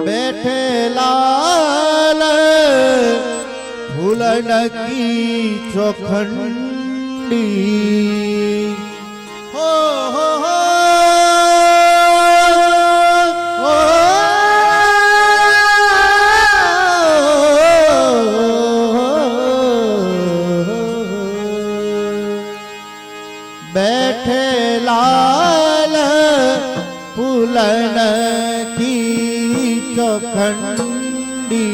बैठे लाल फूलन की चौखंडी। फूलन की चौखंडी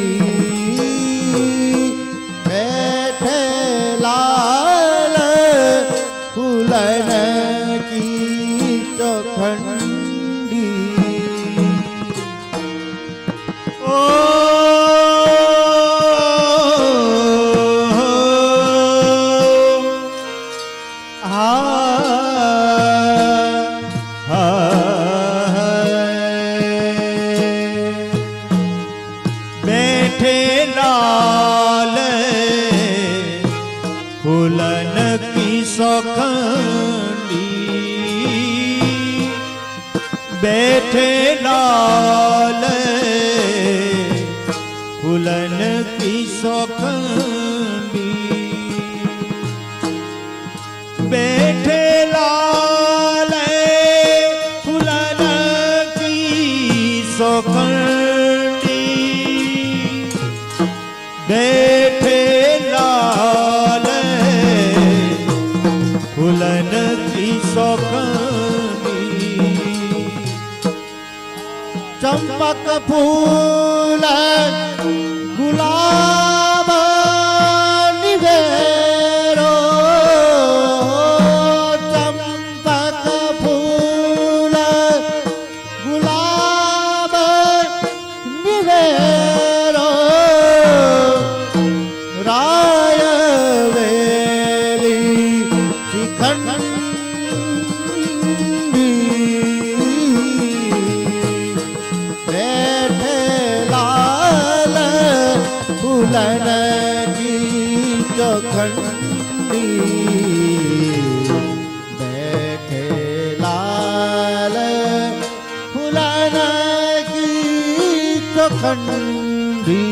लाल चंपक फूल फूलन की चौखंडी बैठे लाल फूलन की चौखंडी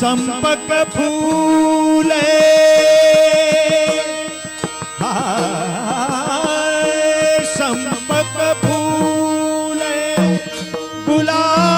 संपक फूले हाय, संपक फूले गुलाब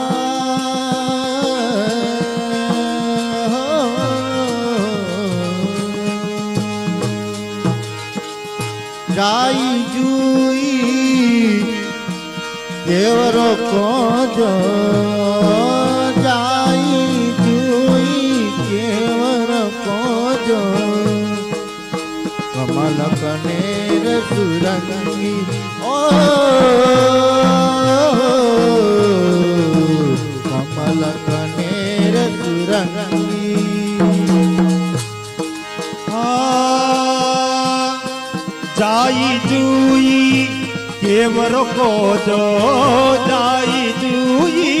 જાય જુઈ દેવરો કોજો જાય જુઈ દેવર કોજો કમલ કનેર સુરંગી કોદો દાઈ જુઈ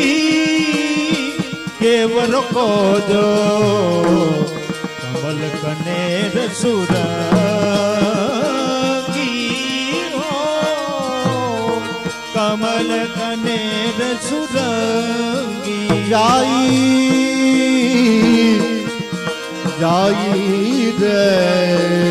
કેવર કોદો કમલ કનેર સુર કમલ કનેર સુરંગી જાઈ જાઈ રે.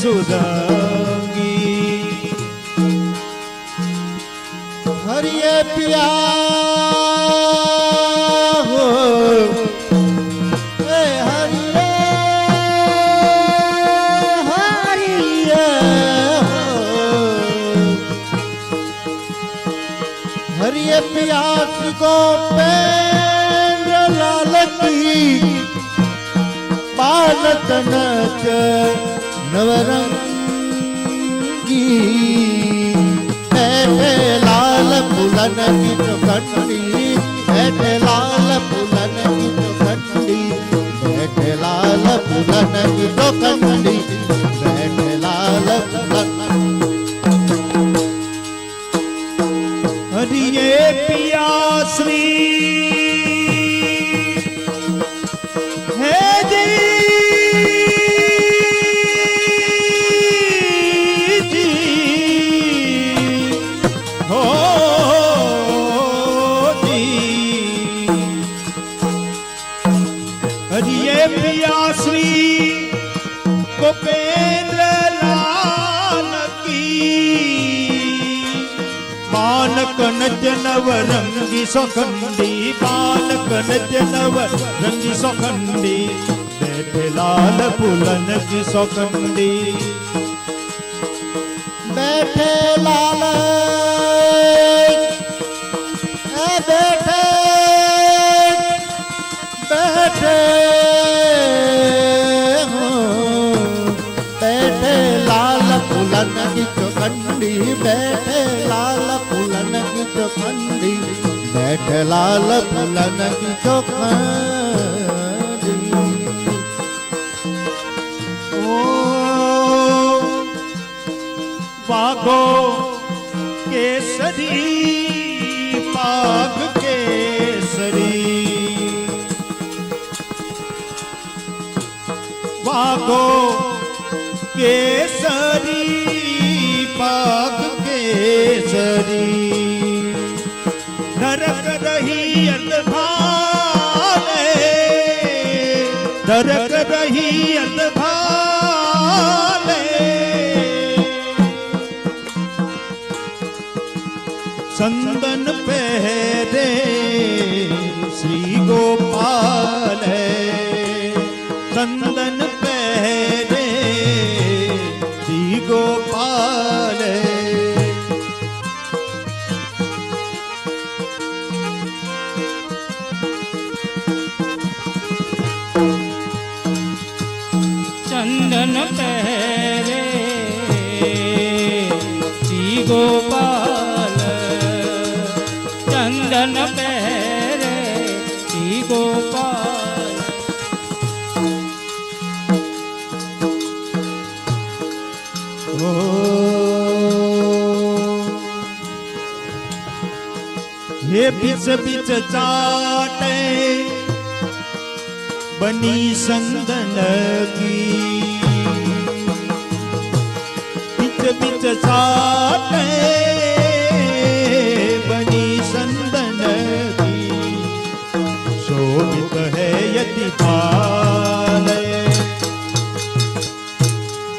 सुरंगी हरिये पिया हो। ए हरिये हरिये हो। हरिये पिया को पेंद्र लाल की पालत नच। नवरंगी बैठे लाल पुलन की चौखंडी बैठे लाल पुलन की चौखंडी बैठे लाल पुलन की चौखंडी हरिये पिया श्री गोपेंद्र लाल की बालक नज नव रंगी सौखंडी बालक नज नव रंगी सौखंडी बैठे लाल पुलन की सौखंडी बैठे लाल बैठे बैठे। पुलन की चौखंडी बैठे लाल पुलन की चौखंडी बैठे लाल पुलन की चौखंडी ओ केसरी पाग केसरी। पागो केसरी। नरक रही चंदन पहरे, श्री गोपाल। चंदन पहरे, श्री गोपाल। हे बीच बीच चाटे, बनी संदन की बीच